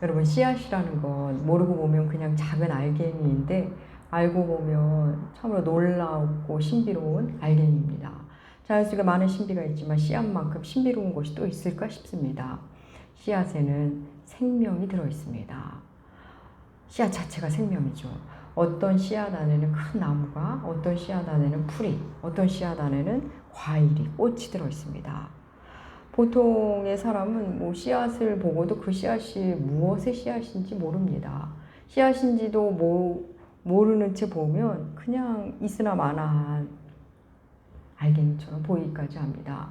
여러분 씨앗이라는 건 모르고 보면 그냥 작은 알갱이인데 알고 보면 참으로 놀랍고 신비로운 알갱이입니다. 자연 속에 많은 신비가 있지만 씨앗만큼 신비로운 것이 또 있을까 싶습니다. 씨앗에는 생명이 들어 있습니다. 씨앗 자체가 생명이죠. 어떤 씨앗 안에는 큰 나무가, 어떤 씨앗 안에는 풀이, 어떤 씨앗 안에는 과일이, 꽃이 들어 있습니다. 보통의 사람은 뭐 씨앗을 보고도 그 씨앗이 무엇의 씨앗인지 모릅니다. 씨앗인지도 모, 모르는 채 보면 그냥 있으나 마나한 알갱이처럼 보이기까지 합니다.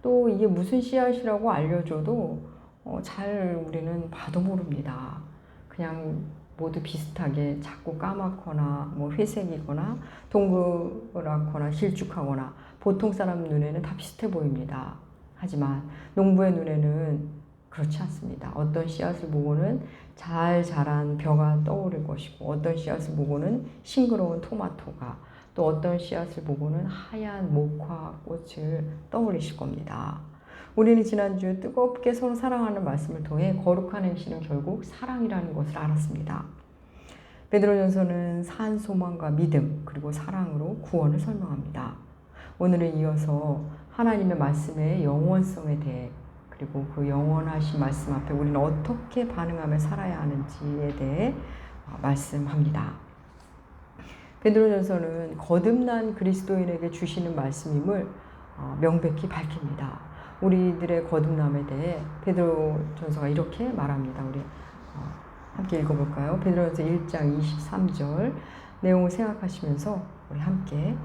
또 이게 무슨 씨앗이라고 알려줘도 어, 잘 우리는 봐도 모릅니다. 그냥 모두 비슷하게 자꾸 까맣거나 뭐 회색이거나 동그랗거나 길쭉하거나 보통 사람 눈에는 다 비슷해 보입니다. 하지만 농부의 눈에는 그렇지 않습니다. 어떤 씨앗을 보고는 잘 자란 벼가 떠오를 것이고 어떤 씨앗을 보고는 싱그러운 토마토가 또 어떤 씨앗을 보고는 하얀 목화 꽃을 떠올리실 겁니다. 우리는 지난주 뜨겁게 서로 사랑하는 말씀을 통해 거룩한 행실은 결국 사랑이라는 것을 알았습니다. 베드로전서는 산 소망과 믿음 그리고 사랑으로 구원을 설명합니다. 오늘은 이어서 하나님의 말씀의 영원성에 대해 그리고 그 영원하신 말씀 앞에 우리는 어떻게 반응하며 살아야 하는지에 대해 어, 말씀합니다. 베드로전서는 거듭난 그리스도인에게 주시는 말씀임을 어, 명백히 밝힙니다. 우리들의 거듭남에 대해 베드로전서가 이렇게 말합니다. 우리 어, 함께 읽어볼까요? 베드로전서 1장 23절 내용을 생각하시면서 우리 함께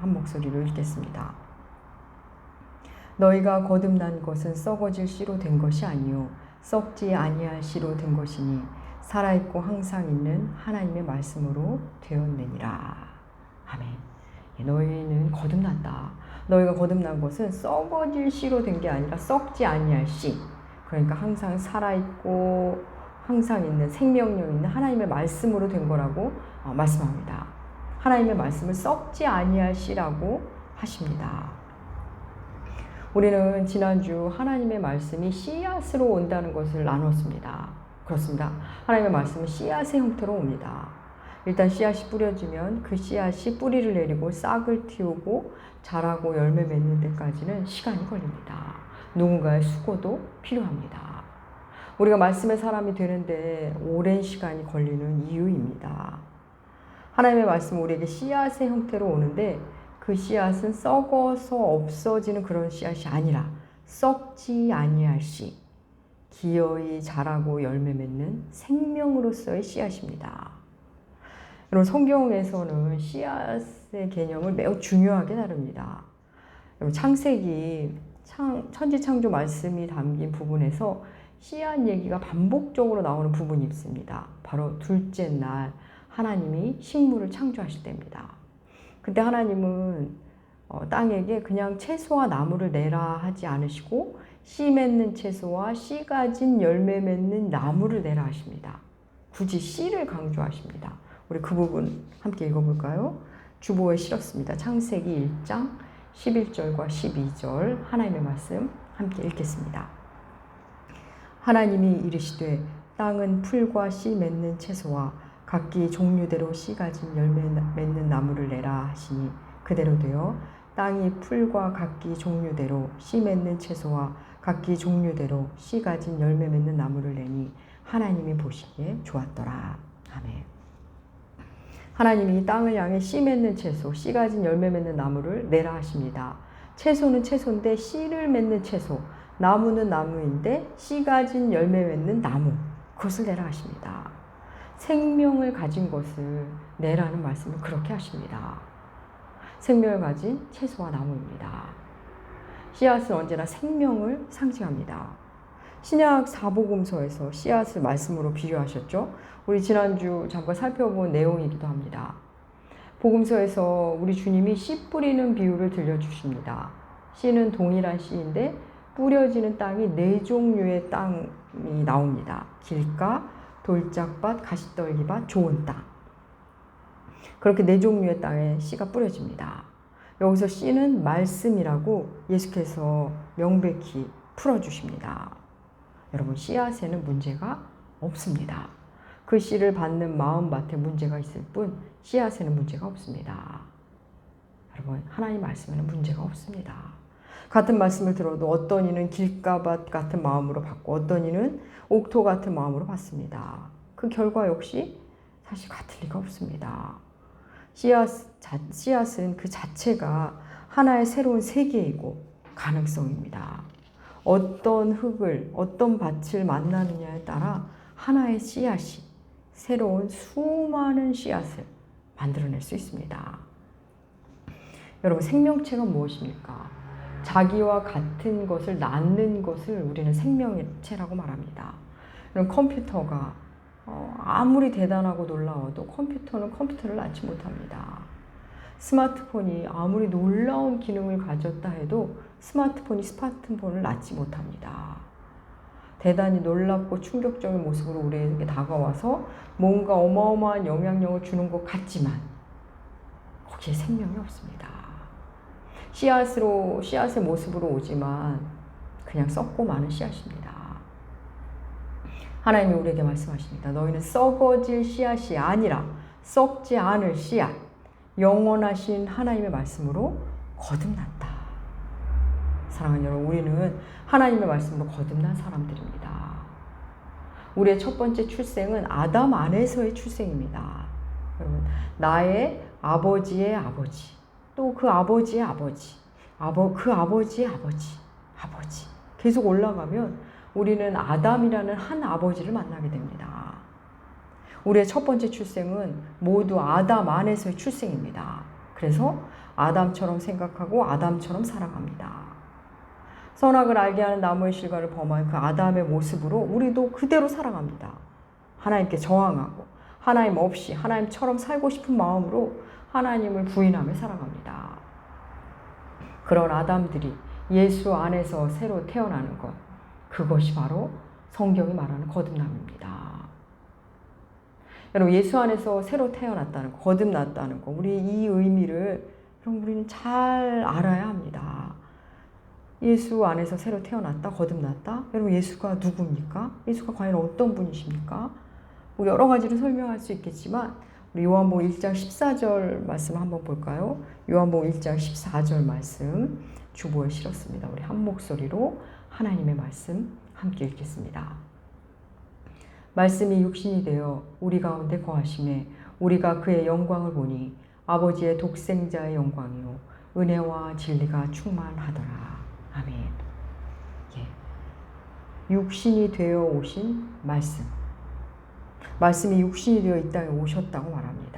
한 목소리로 읽겠습니다. 너희가 거듭난 것은 썩어질 씨로 된 것이 아니요 썩지 아니할 씨로 된 것이니 살아 있고 항상 있는 하나님의 말씀으로 되었느니라. 아멘. 예, 너희는 거듭났다. 너희가 거듭난 것은 썩어질 씨로 된 게 아니라 썩지 아니할 씨. 그러니까 항상 살아 있고 항상 있는 생명력 있는 하나님의 말씀으로 된 거라고 어, 말씀합니다. 하나님의 말씀을 썩지 아니할 씨라고 하십니다. 우리는 지난주 하나님의 말씀이 씨앗으로 온다는 것을 나눴습니다. 그렇습니다. 하나님의 말씀은 씨앗의 형태로 옵니다. 일단 씨앗이 뿌려지면 그 씨앗이 뿌리를 내리고 싹을 틔우고 자라고 열매 맺는 데까지는 시간이 걸립니다. 누군가의 수고도 필요합니다. 우리가 말씀의 사람이 되는데 오랜 시간이 걸리는 이유입니다. 하나님의 말씀은 우리에게 씨앗의 형태로 오는데 그 씨앗은 썩어서 없어지는 그런 씨앗이 아니라 썩지 아니할 씨, 기어이 자라고 열매 맺는 생명으로서의 씨앗입니다. 여러분 성경에서는 씨앗의 개념을 매우 중요하게 다룹니다. 여러분 창세기 창, 천지창조 말씀이 담긴 부분에서 씨앗 얘기가 반복적으로 나오는 부분이 있습니다. 바로 둘째 날 하나님이 식물을 창조하실 때입니다. 그때 하나님은 어, 땅에게 그냥 채소와 나무를 내라 하지 않으시고 씨 맺는 채소와 씨 가진 열매 맺는 나무를 내라 하십니다. 굳이 씨를 강조하십니다. 우리 그 부분 함께 읽어볼까요? 주보에 실었습니다. 창세기 1장 11절과 12절 하나님의 말씀 함께 읽겠습니다. 하나님이 이르시되 땅은 풀과 씨 맺는 채소와 각기 종류대로 씨 가 진 열매 맺는 나무를 내라 하시니 그대로 되어 땅이 풀과 각기 종류대로 씨 맺는 채소와 각기 종류대로 씨 가진 열매 맺는 나무를 내니 하나님이 보시기에 좋았더라. 아멘. 하나님이 땅을 향해 씨 맺는 채소, 씨 가진 열매 맺는 나무를 내라 하십니다. 채소는 채소인데 씨를 맺는 채소, 나무는 나무인데 씨 가진 열매 맺는 나무, 그것을 내라 하십니다. 생명을 가진 것을 내라는 말씀을 그렇게 하십니다. 생명을 가진 채소와 나무입니다. 씨앗은 언제나 생명을 상징합니다. 신약 사복음서에서 씨앗을 말씀으로 비유하셨죠. 우리 지난주 잠깐 살펴본 내용이기도 합니다. 복음서에서 우리 주님이 씨 뿌리는 비유를 들려주십니다. 씨는 동일한 씨인데 뿌려지는 땅이 네 종류의 땅이 나옵니다. 길가, 돌짝밭, 가시떨기밭, 좋은 땅. 그렇게 네 종류의 땅에 씨가 뿌려집니다. 여기서 씨는 말씀이라고 예수께서 명백히 풀어주십니다. 여러분, 씨앗에는 문제가 없습니다. 그 씨를 받는 마음밭에 문제가 있을 뿐 씨앗에는 문제가 없습니다. 여러분 하나님 말씀에는 문제가 없습니다. 같은 말씀을 들어도 어떤 이는 길가밭 같은 마음으로 받고 어떤 이는 옥토 같은 마음으로 받습니다. 그 결과 역시 사실 같을 리가 없습니다. 씨앗, 자, 씨앗은 그 자체가 하나의 새로운 세계이고 가능성입니다. 어떤 흙을, 어떤 밭을 만나느냐에 따라 하나의 씨앗이 새로운 수많은 씨앗을 만들어낼 수 있습니다. 여러분, 생명체가 무엇입니까? 자기와 같은 것을 낳는 것을 우리는 생명체라고 말합니다. 그럼 컴퓨터가 어, 아무리 대단하고 놀라워도 컴퓨터는 컴퓨터를 낳지 못합니다. 스마트폰이 아무리 놀라운 기능을 가졌다 해도 스마트폰이 스마트폰을 낳지 못합니다. 대단히 놀랍고 충격적인 모습으로 우리에게 다가와서 뭔가 어마어마한 영향력을 주는 것 같지만 거기에 생명이 없습니다. 씨앗으로 씨앗의 모습으로 오지만 그냥 썩고 마는 씨앗입니다. 하나님이 우리에게 말씀하십니다. 너희는 썩어질 씨앗이 아니라 썩지 않을 씨앗, 영원하신 하나님의 말씀으로 거듭났다. 사랑하는 여러분, 우리는 하나님의 말씀으로 거듭난 사람들입니다. 우리의 첫 번째 출생은 아담 안에서의 출생입니다. 여러분, 나의 아버지의 아버지, 또 그 아버지의 아버지, 아버, 그 아버지의 아버지, 아버지. 계속 올라가면 우리는 아담이라는 한 아버지를 만나게 됩니다. 우리의 첫 번째 출생은 모두 아담 안에서의 출생입니다. 그래서 아담처럼 생각하고 아담처럼 살아갑니다. 선악을 알게 하는 나무의 실과를 범한 그 아담의 모습으로 우리도 그대로 살아갑니다. 하나님께 저항하고 하나님 없이 하나님처럼 살고 싶은 마음으로 하나님을 부인하며 살아갑니다. 그런 아담들이 예수 안에서 새로 태어나는 것, 그것이 바로 성경이 말하는 거듭남입니다. 여러분, 예수 안에서 새로 태어났다는 거, 거듭났다는 거, 우리 이 의미를 여러분, 우리는 잘 알아야 합니다. 예수 안에서 새로 태어났다, 거듭났다. 여러분, 예수가 누굽니까? 예수가 과연 어떤 분이십니까? 뭐 여러 가지로 설명할 수 있겠지만, 요한복음 1장 14절 말씀 한번 볼까요? 요한복음 1장 14절 말씀 주보에 실었습니다. 우리 한 목소리로 하나님의 말씀 함께 읽겠습니다. 말씀이 육신이 되어 우리 가운데 거하심에 우리가 그의 영광을 보니 아버지의 독생자의 영광이요 은혜와 진리가 충만하더라. 아멘. 예. 육신이 되어 오신 말씀. 말씀이 육신이 되어 이 땅에 오셨다고 말합니다.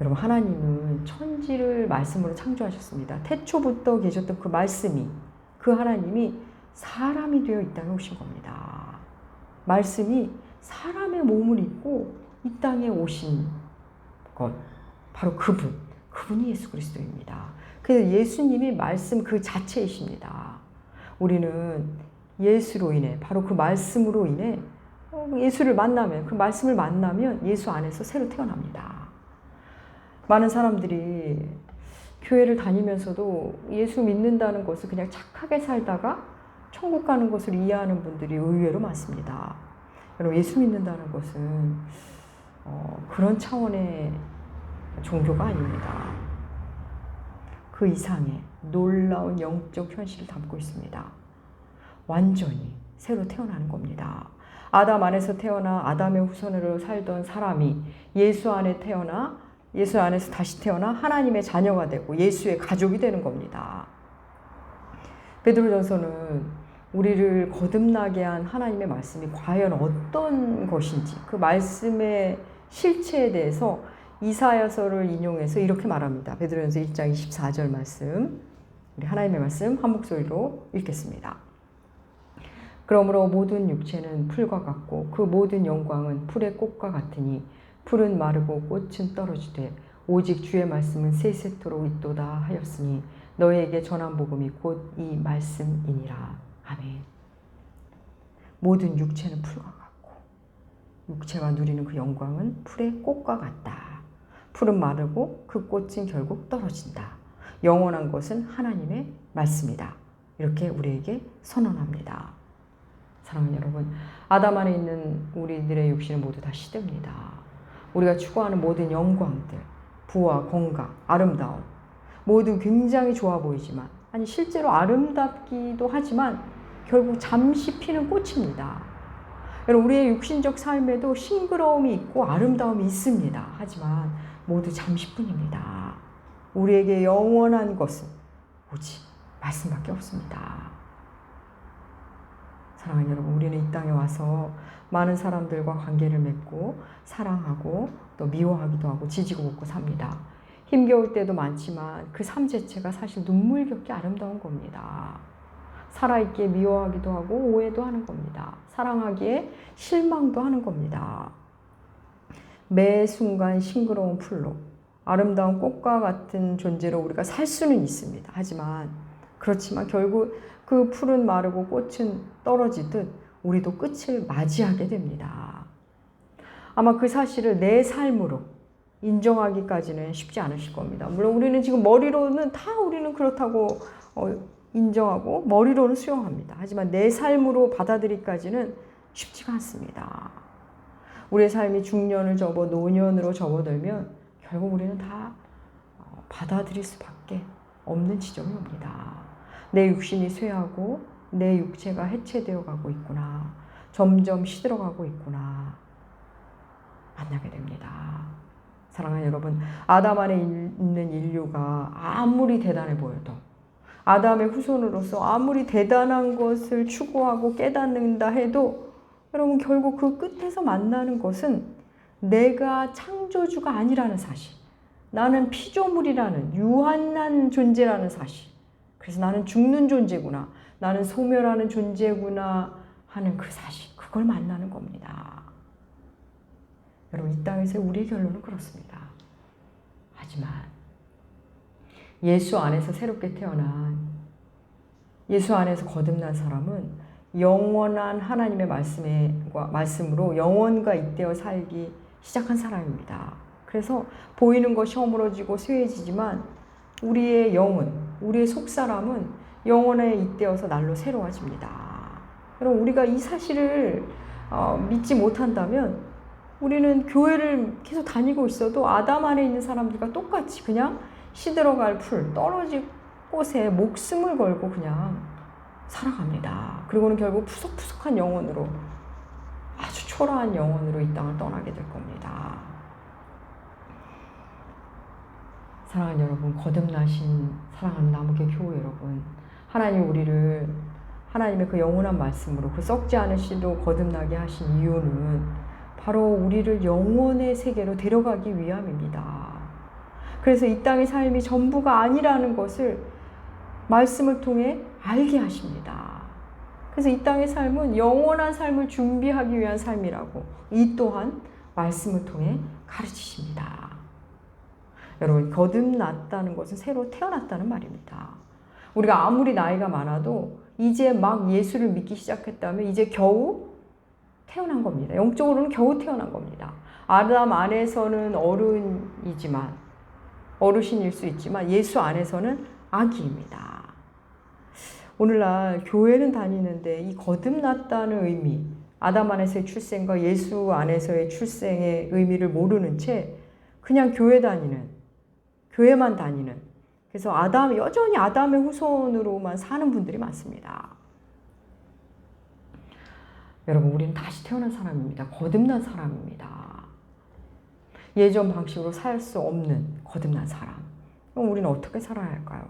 여러분 하나님은 천지를 말씀으로 창조하셨습니다. 태초부터 계셨던 그 말씀이 그 하나님이 사람이 되어 이 땅에 오신 겁니다. 말씀이 사람의 몸을 입고 이 땅에 오신 것 바로 그분 그분이 예수 그리스도입니다. 그래서 예수님이 말씀 그 자체이십니다. 우리는 예수로 인해 바로 그 말씀으로 인해 예수를 만나면 그 말씀을 만나면 예수 안에서 새로 태어납니다. 많은 사람들이 교회를 다니면서도 예수 믿는다는 것을 그냥 착하게 살다가 천국 가는 것을 이해하는 분들이 의외로 많습니다. 여러분, 예수 믿는다는 것은 어, 그런 차원의 종교가 아닙니다. 그 이상의 놀라운 영적 현실을 담고 있습니다. 완전히 새로 태어나는 겁니다. 아담 안에서 태어나 아담의 후손으로 살던 사람이 예수 안에 태어나 예수 안에서 다시 태어나 하나님의 자녀가 되고 예수의 가족이 되는 겁니다. 베드로전서는 우리를 거듭나게 한 하나님의 말씀이 과연 어떤 것인지 그 말씀의 실체에 대해서 이사야서를 인용해서 이렇게 말합니다. 베드로전서 1장 24절 말씀. 우리 하나님의 말씀 한 목소리로 읽겠습니다. 그러므로 모든 육체는 풀과 같고 그 모든 영광은 풀의 꽃과 같으니 풀은 마르고 꽃은 떨어지되 오직 주의 말씀은 세세토록 있도다 하였으니 너희에게 전한 복음이 곧 이 말씀이니라. 아멘. 모든 육체는 풀과 같고 육체가 누리는 그 영광은 풀의 꽃과 같다. 풀은 마르고 그 꽃은 결국 떨어진다. 영원한 것은 하나님의 말씀이다. 이렇게 우리에게 선언합니다. 사랑하는 여러분, 아담 안에 있는 우리들의 육신은 모두 다 시듭니다. 우리가 추구하는 모든 영광들, 부와 건강, 아름다움, 모두 굉장히 좋아 보이지만, 아니, 실제로 아름답기도 하지만, 결국 잠시 피는 꽃입니다. 여러분, 우리의 육신적 삶에도 싱그러움이 있고 아름다움이 있습니다. 하지만, 모두 잠시뿐입니다. 우리에게 영원한 것은 오직 말씀밖에 없습니다. 사랑하는 여러분, 우리는 이 땅에 와서 많은 사람들과 관계를 맺고 사랑하고 또 미워하기도 하고 지지고 볶고 삽니다. 힘겨울 때도 많지만 그 삶 자체가 사실 눈물겹게 아름다운 겁니다. 살아있기에 미워하기도 하고 오해도 하는 겁니다. 사랑하기에 실망도 하는 겁니다. 매 순간 싱그러운 풀로 아름다운 꽃과 같은 존재로 우리가 살 수는 있습니다. 하지만 그렇지만 결국 그 풀은 마르고 꽃은 떨어지듯 우리도 끝을 맞이하게 됩니다. 아마 그 사실을 내 삶으로 인정하기까지는 쉽지 않으실 겁니다. 물론 우리는 지금 머리로는 다 우리는 그렇다고 어, 인정하고 머리로는 수용합니다. 하지만 내 삶으로 받아들이기까지는 쉽지가 않습니다. 우리의 삶이 중년을 접어 노년으로 접어들면 결국 우리는 다 어, 받아들일 수밖에 없는 지점이 옵니다. 내 육신이 쇠하고 내 육체가 해체되어 가고 있구나. 점점 시들어 가고 있구나. 만나게 됩니다. 사랑하는 여러분, 아담 안에 있는 인류가 아무리 대단해 보여도 아담의 후손으로서 아무리 대단한 것을 추구하고 깨닫는다 해도 여러분 결국 그 끝에서 만나는 것은 내가 창조주가 아니라는 사실. 나는 피조물이라는 유한한 존재라는 사실. 그래서 나는 죽는 존재구나. 나는 소멸하는 존재구나 하는 그 사실. 그걸 만나는 겁니다. 여러분, 이 땅에서 우리의 결론은 그렇습니다. 하지만 예수 안에서 새롭게 태어난 예수 안에서 거듭난 사람은 영원한 하나님의 말씀에, 말씀으로 영원과 잇대어 살기 시작한 사람입니다. 그래서 보이는 것이 허물어지고 쇠해지지만 우리의 영은, 우리의 속사람은 영원에 잇대어서 날로 새로워집니다. 여러분, 우리가 이 사실을 어, 믿지 못한다면 우리는 교회를 계속 다니고 있어도 아담 안에 있는 사람들과 똑같이 그냥 시들어갈 풀, 떨어질 꽃에 목숨을 걸고 그냥 살아갑니다. 그리고는 결국 푸석푸석한 영혼으로 아주 초라한 영혼으로 이 땅을 떠나게 될 겁니다. 사랑하는 여러분, 거듭나신 사랑하는 나무교 교회 여러분, 하나님 우리를 하나님의 그 영원한 말씀으로 그 썩지 않은 씨도 거듭나게 하신 이유는 바로 우리를 영원의 세계로 데려가기 위함입니다. 그래서 이 땅의 삶이 전부가 아니라는 것을 말씀을 통해 알게 하십니다. 그래서 이 땅의 삶은 영원한 삶을 준비하기 위한 삶이라고 이 또한 말씀을 통해 가르치십니다. 여러분, 거듭났다는 것은 새로 태어났다는 말입니다. 우리가 아무리 나이가 많아도 이제 막 예수를 믿기 시작했다면 이제 겨우 태어난 겁니다. 영적으로는 겨우 태어난 겁니다. 아담 안에서는 어른이지만, 어르신일 수 있지만 예수 안에서는 아기입니다. 오늘날 교회는 다니는데 이 거듭났다는 의미, 아담 안에서의 출생과 예수 안에서의 출생의 의미를 모르는 채 그냥 교회 다니는, 교회만 다니는, 그래서 아담, 여전히 아담의 후손으로만 사는 분들이 많습니다. 여러분, 우리는 다시 태어난 사람입니다. 거듭난 사람입니다. 예전 방식으로 살 수 없는 거듭난 사람. 그럼 우리는 어떻게 살아야 할까요?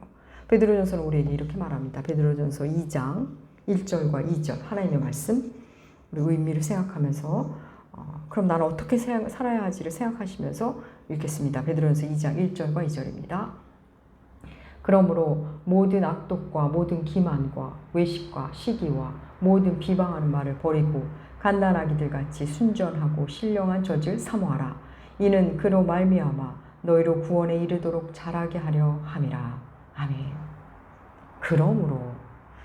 베드로전서는 우리에게 이렇게 말합니다. 베드로전서 2장 1절과 2절 하나님의 말씀 우리 의미를 생각하면서 어, 그럼 나는 어떻게 살아야 할지를 생각하시면서 읽겠습니다. 베드로전서 2장 1절과 2절입니다. 그러므로 모든 악독과 모든 기만과 외식과 시기와 모든 비방하는 말을 버리고 간단하기들 같이 순전하고 신령한 젖을 사모하라. 이는 그로 말미암아 너희로 구원에 이르도록 자라게 하려 함이라. 아멘. 그러므로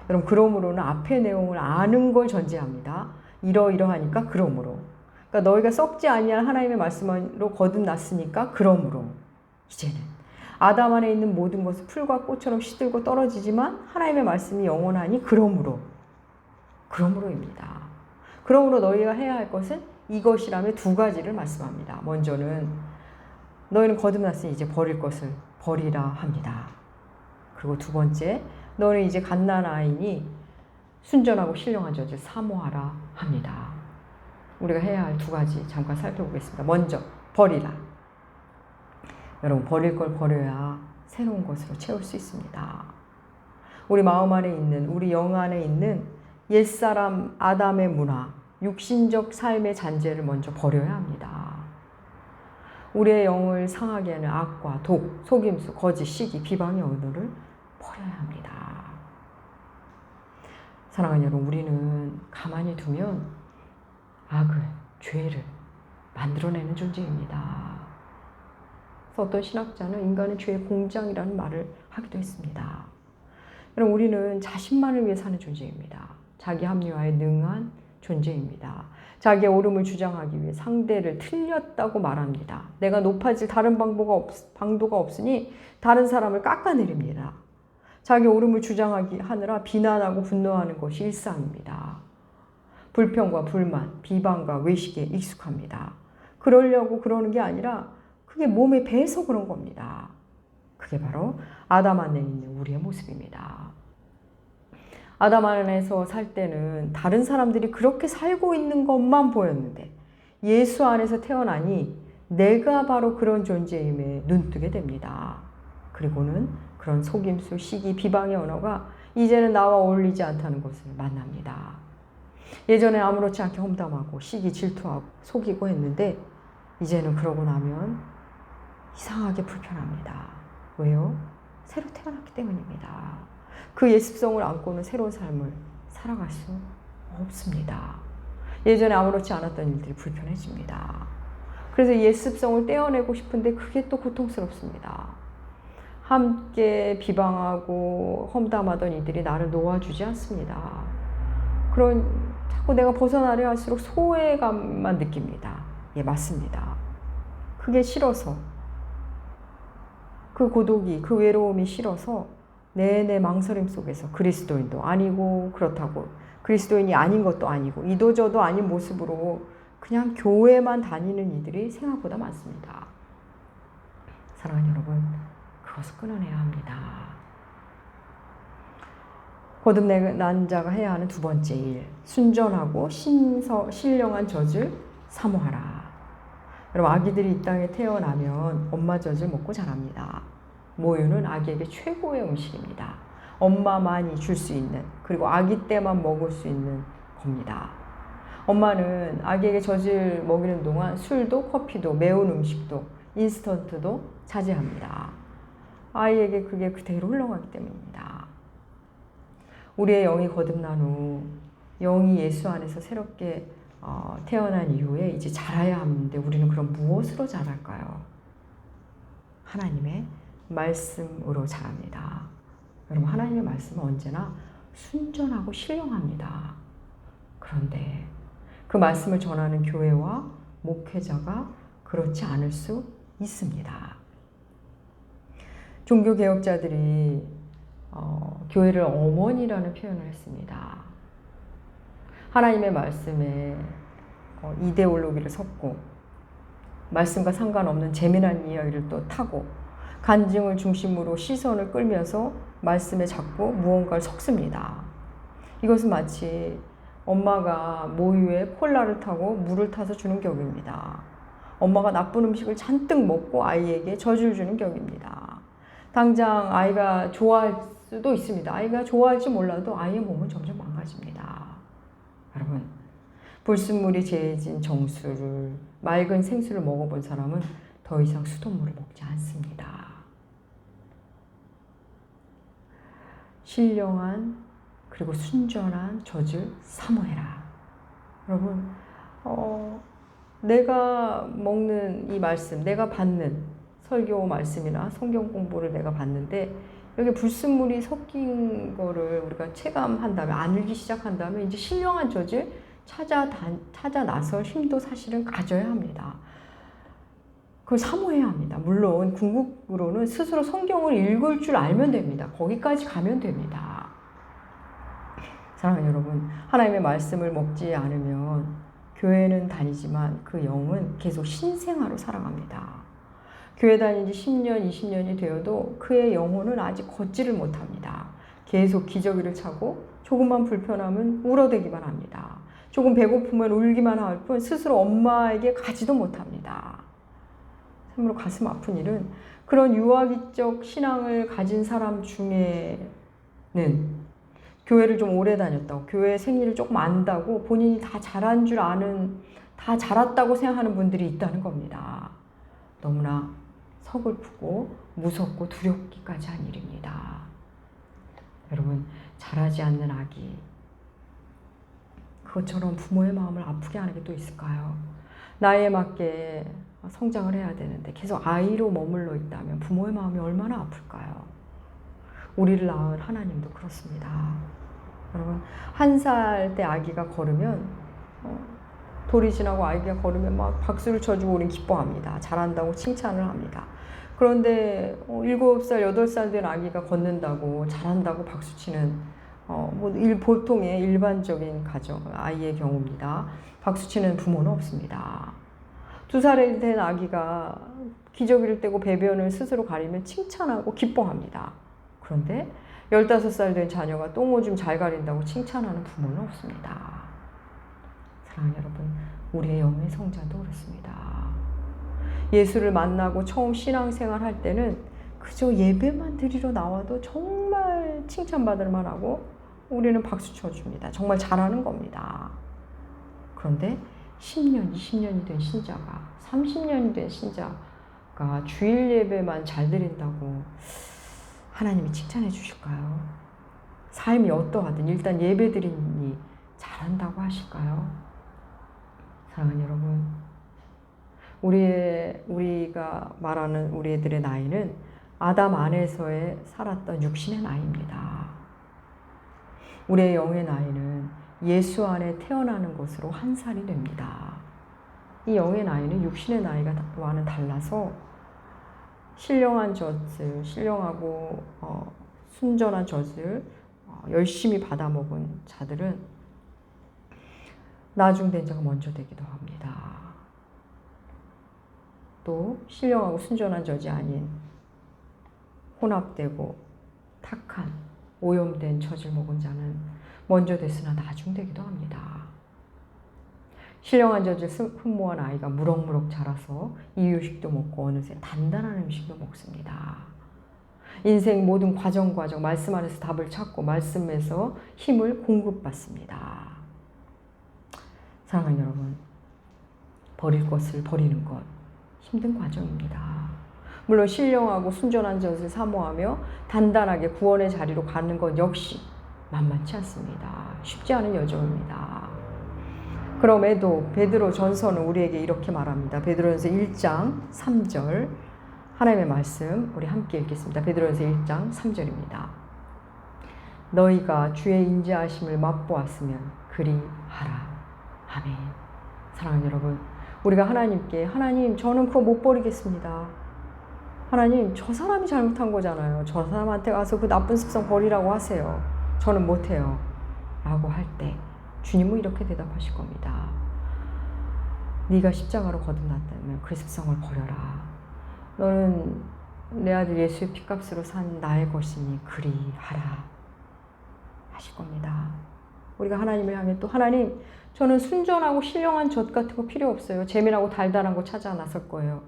여러분 그러므로는 앞의 내용을 아는 걸 전제합니다. 이러이러하니까 그러므로. 그러니까 너희가 썩지 아니한 하나님의 말씀으로 거듭났으니까 그러므로 이제는 아담 안에 있는 모든 것은 풀과 꽃처럼 시들고 떨어지지만 하나님의 말씀이 영원하니 그러므로 그러므로입니다. 그러므로 너희가 해야 할 것은 이것이라며 두 가지를 말씀합니다. 먼저는 너희는 거듭났으니 이제 버릴 것을 버리라 합니다. 그리고 두 번째, 너는 이제 갓난 아이니 순전하고 신령한 저질 사모하라 합니다. 우리가 해야 할 두 가지 잠깐 살펴보겠습니다. 먼저 버리라. 여러분 버릴 걸 버려야 새로운 것으로 채울 수 있습니다. 우리 마음 안에 있는 우리 영 안에 있는 옛사람 아담의 문화, 육신적 삶의 잔재를 먼저 버려야 합니다. 우리의 영을 상하게 하는 악과 독, 속임수, 거짓, 시기, 비방의 언어를 버려야 합니다. 사랑하는 여러분, 우리는 가만히 두면 악을, 죄를 만들어내는 존재입니다. 그래서 어떤 신학자는 인간은 죄의 공장이라는 말을 하기도 했습니다. 여러분, 우리는 자신만을 위해 사는 존재입니다. 자기 합리화에 능한 존재입니다. 자기의 옳음을 주장하기 위해 상대를 틀렸다고 말합니다. 내가 높아질 다른 방도가, 없, 방도가 없으니 다른 사람을 깎아내립니다. 자기 옳음을 주장하기 하느라 비난하고 분노하는 것이 일상입니다. 불평과 불만, 비방과 외식에 익숙합니다. 그러려고 그러는 게 아니라 그게 몸에 배서 그런 겁니다. 그게 바로 아담 안에 있는 우리의 모습입니다. 아담 안에서 살 때는 다른 사람들이 그렇게 살고 있는 것만 보였는데 예수 안에서 태어나니 내가 바로 그런 존재임에 눈뜨게 됩니다. 그리고는 그런 속임수, 시기, 비방의 언어가 이제는 나와 어울리지 않다는 것을 만납니다. 예전에 아무렇지 않게 험담하고 시기, 질투하고 속이고 했는데 이제는 그러고 나면 이상하게 불편합니다. 왜요? 새로 태어났기 때문입니다. 그 예습성을 안고는 새로운 삶을 살아갈 수 없습니다. 예전에 아무렇지 않았던 일들이 불편해집니다. 그래서 예습성을 떼어내고 싶은데 그게 또 고통스럽습니다. 함께 비방하고 험담하던 이들이 나를 놓아주지 않습니다. 그런 자꾸 내가 벗어나려 할수록 소외감만 느낍니다. 예, 맞습니다. 그게 싫어서 그 고독이 그 외로움이 싫어서 내내 망설임 속에서 그리스도인도 아니고 그렇다고 그리스도인이 아닌 것도 아니고 이도저도 아닌 모습으로 그냥 교회만 다니는 이들이 생각보다 많습니다. 사랑하는 여러분, 그것을 끊어내야 합니다. 거듭난 자가 해야 하는 두 번째 일, 순전하고 신서, 신령한 젖을 사모하라. 여러분, 아기들이 이 땅에 태어나면 엄마 젖을 먹고 자랍니다. 모유는 아기에게 최고의 음식입니다. 엄마만이 줄 수 있는 그리고 아기 때만 먹을 수 있는 겁니다. 엄마는 아기에게 젖을 먹이는 동안 술도 커피도 매운 음식도 인스턴트도 자제합니다. 아이에게 그게 그대로 흘러가기 때문입니다. 우리의 영이 거듭난 후 영이 예수 안에서 새롭게 어, 태어난 이후에 이제 자라야 하는데 우리는 그럼 무엇으로 자랄까요? 하나님의 말씀으로 자랍니다. 여러분, 하나님의 말씀은 언제나 순전하고 신령합니다. 그런데 그 말씀을 전하는 교회와 목회자가 그렇지 않을 수 있습니다. 종교개혁자들이 어, 교회를 어머니라는 표현을 했습니다. 하나님의 말씀에 어, 이데올로기를 섞고 말씀과 상관없는 재미난 이야기를 또 타고 간증을 중심으로 시선을 끌면서 말씀에 자꾸 무언가를 섞습니다. 이것은 마치 엄마가 모유에 콜라를 타고 물을 타서 주는 격입니다. 엄마가 나쁜 음식을 잔뜩 먹고 아이에게 젖을 주는 격입니다. 당장 아이가 좋아할 수도 있습니다. 아이가 좋아할지 몰라도 아이의 몸은 점점 망가집니다. 여러분, 불순물이 재진 정수를 맑은 생수를 먹어본 사람은 더 이상 수돗물을 먹지 않습니다. 신령한 그리고 순전한 젖을 사모해라. 여러분, 어, 내가 먹는 이 말씀, 내가 받는 설교 말씀이나 성경 공부를 내가 받는데 여기 불순물이 섞인 거를 우리가 체감한 다음에 안을기 시작한 다음에 이제 신령한 젖을 찾아 찾아 나설 힘도 사실은 가져야 합니다. 그걸 사모해야 합니다. 물론 궁극으로는 스스로 성경을 읽을 줄 알면 됩니다. 거기까지 가면 됩니다. 사랑하는 여러분, 하나님의 말씀을 먹지 않으면 교회는 다니지만 그 영은 계속 신생아로 살아갑니다. 교회 다닌 지 10년, 20년이 되어도 그의 영혼은 아직 걷지를 못합니다. 계속 기저귀를 차고 조금만 불편하면 울어대기만 합니다. 조금 배고프면 울기만 할 뿐 스스로 엄마에게 가지도 못합니다. 참으로 가슴 아픈 일은 그런 유아기적 신앙을 가진 사람 중에는 교회를 좀 오래 다녔다고 교회 생일을 조금 안다고 본인이 다 잘한 줄 아는 다 잘았다고 생각하는 분들이 있다는 겁니다. 너무나 서글프고 무섭고 두렵기까지 한 일입니다. 여러분 잘하지 않는 아기 그것처럼 부모의 마음을 아프게 하는 게 또 있을까요? 나이에 맞게 성장을 해야 되는데 계속 아이로 머물러 있다면 부모의 마음이 얼마나 아플까요? 우리를 낳은 하나님도 그렇습니다. 여러분 한 살 때 아기가 걸으면 어, 돌이 지나고 아기가 걸으면 막 박수를 쳐주고 우린 기뻐합니다. 잘한다고 칭찬을 합니다. 그런데 어, 일곱 살 여덟 살된 아기가 걷는다고 잘한다고 박수치는 어, 뭐 일, 보통의 일반적인 가정 아이의 경우입니다. 박수치는 부모는 없습니다. 두 살이 된 아기가 기저귀를 떼고 배변을 스스로 가리면 칭찬하고 기뻐합니다. 그런데 15살 된 자녀가 똥오줌 잘 가린다고 칭찬하는 부모는 없습니다. 여러분, 우리의 영의 성자도 그렇습니다. 예수를 만나고 처음 신앙생활 할 때는 그저 예배만 드리러 나와도 정말 칭찬받을 만하고 우리는 박수 쳐줍니다. 정말 잘하는 겁니다. 그런데 10년, 20년이 된 신자가, 30년이 된 신자가 주일 예배만 잘 드린다고 하나님이 칭찬해 주실까요? 삶이 어떠하든 일단 예배 드리니 잘한다고 하실까요? 사랑하는 여러분, 우리의, 우리가 말하는 우리 애들의 나이는 아담 안에서의 살았던 육신의 나이입니다. 우리의 영의 나이는 예수 안에 태어나는 것으로 한 살이 됩니다. 이 영의 나이는 육신의 나이와는 달라서 신령한 젖을, 신령하고 어, 순전한 젖을 어, 열심히 받아먹은 자들은 나중된 자가 먼저 되기도 합니다. 또 신령하고 순전한 젖이 아닌 혼합되고 탁한 오염된 젖을 먹은 자는 먼저 됐으나 나중되기도 합니다. 신령한 젖을 흠모한 아이가 무럭무럭 자라서 이유식도 먹고 어느새 단단한 음식도 먹습니다. 인생 모든 과정 과정 말씀 안에서 답을 찾고 말씀에서 힘을 공급받습니다. 사랑하는 여러분, 버릴 것을 버리는 것 힘든 과정입니다. 물론 신령하고 순전한 젖을 사모하며 단단하게 구원의 자리로 가는 것 역시 만만치 않습니다. 쉽지 않은 여정입니다. 그럼에도 베드로 전서는 우리에게 이렇게 말합니다. 베드로전서 1장 3절 하나님의 말씀 우리 함께 읽겠습니다. 베드로전서 1장 3절입니다. 너희가 주의 인자하심을 맛보았으면 그리 하라. 아멘. 사랑하는 여러분, 우리가 하나님께 하나님 저는 그거 못 버리겠습니다. 하나님 저 사람이 잘못한 거잖아요. 저 사람한테 가서 그 나쁜 습성 버리라고 하세요. 저는 못해요. 라고 할 때 주님은 이렇게 대답하실 겁니다. 네가 십자가로 거듭났다면 그 습성을 버려라. 너는 내 아들 예수의 피값으로 산 나의 것이니 그리하라. 하실 겁니다. 우리가 하나님을 향해 또 하나님 저는 순전하고 신령한 젖 같은 거 필요 없어요. 재미나고 달달한 거 찾아 나설 거예요.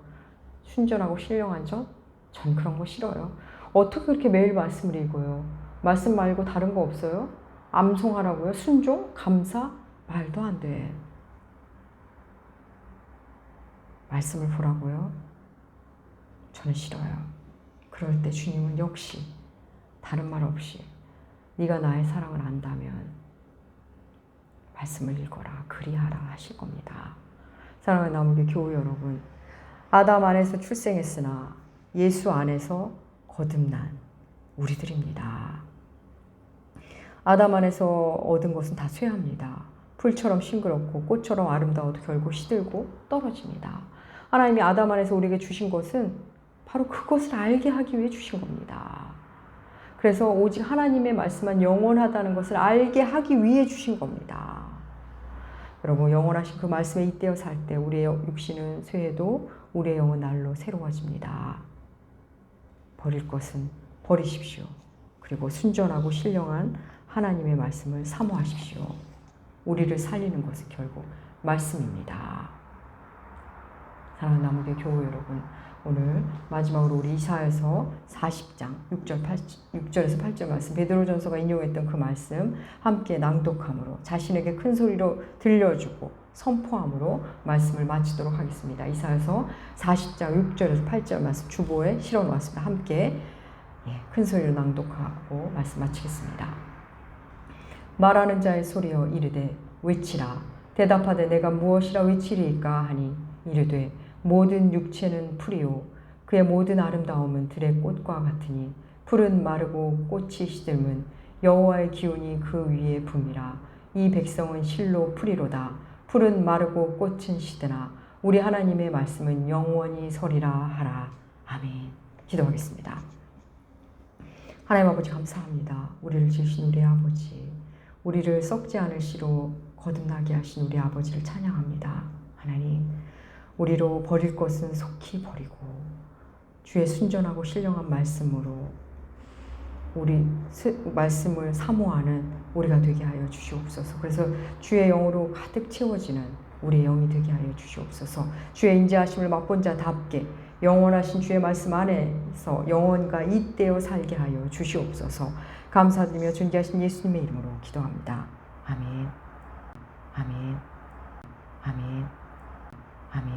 순전하고 신령한 젖? 전 그런 거 싫어요. 어떻게 그렇게 매일 말씀을 읽어요? 말씀 말고 다른 거 없어요? 암송하라고요? 순종? 감사? 말도 안 돼. 말씀을 보라고요? 저는 싫어요. 그럴 때 주님은 역시 다른 말 없이 네가 나의 사랑을 안다면 말씀을 읽어라 그리하라 하실 겁니다. 사랑하는 나무교 교우 여러분 아담 안에서 출생했으나 예수 안에서 거듭난 우리들입니다. 아담 안에서 얻은 것은 다 쇠합니다. 풀처럼 싱그럽고 꽃처럼 아름다워도 결국 시들고 떨어집니다. 하나님이 아담 안에서 우리에게 주신 것은 바로 그것을 알게 하기 위해 주신 겁니다. 그래서 오직 하나님의 말씀만 영원하다는 것을 알게 하기 위해 주신 겁니다. 여러분 영원하신 그 말씀에 잇대어 살 때 우리의 육신은 쇠해도 우리의 영은 날로 새로워집니다. 버릴 것은 버리십시오. 그리고 순전하고 신령한 하나님의 말씀을 사모하십시오. 우리를 살리는 것은 결국 말씀입니다. 사랑하는 남우대 교회 여러분, 오늘 마지막으로 우리 이사에서 40장 6절 8, 6절에서 8절 말씀 베드로전서가 인용했던 그 말씀 함께 낭독함으로 자신에게 큰 소리로 들려주고 선포함으로 말씀을 마치도록 하겠습니다. 이사에서 40장 6절에서 8절 말씀 주보에 실어 놓았습니다. 함께 예, 큰 소리로 낭독하고 말씀 마치겠습니다. 말하는 자의 소리여 이르되 외치라 대답하되 내가 무엇이라 외치리이까 하니 이르되 모든 육체는 풀이요. 그의 모든 아름다움은 들의 꽃과 같으니 풀은 마르고 꽃이 시들면 여호와의 기운이 그 위에 붐이라. 이 백성은 실로 풀이로다. 풀은 마르고 꽃은 시드나. 우리 하나님의 말씀은 영원히 서리라 하라. 아멘. 기도하겠습니다. 하나님 아버지 감사합니다. 우리를 지으신 우리 아버지. 우리를 썩지 않을 씨로 거듭나게 하신 우리 아버지를 찬양합니다. 하나님 우리로 버릴 것은 속히 버리고 주의 순전하고 신령한 말씀으로 우리 스, 말씀을 사모하는 우리가 되게 하여 주시옵소서. 그래서 주의 영으로 가득 채워지는 우리의 영이 되게 하여 주시옵소서. 주의 인자하심을 맛본 자답게 영원하신 주의 말씀 안에서 영원과 잇대어 살게 하여 주시옵소서. 감사드리며 존귀하신 예수님의 이름으로 기도합니다. 아멘. 아멘. 아멘. 아멘.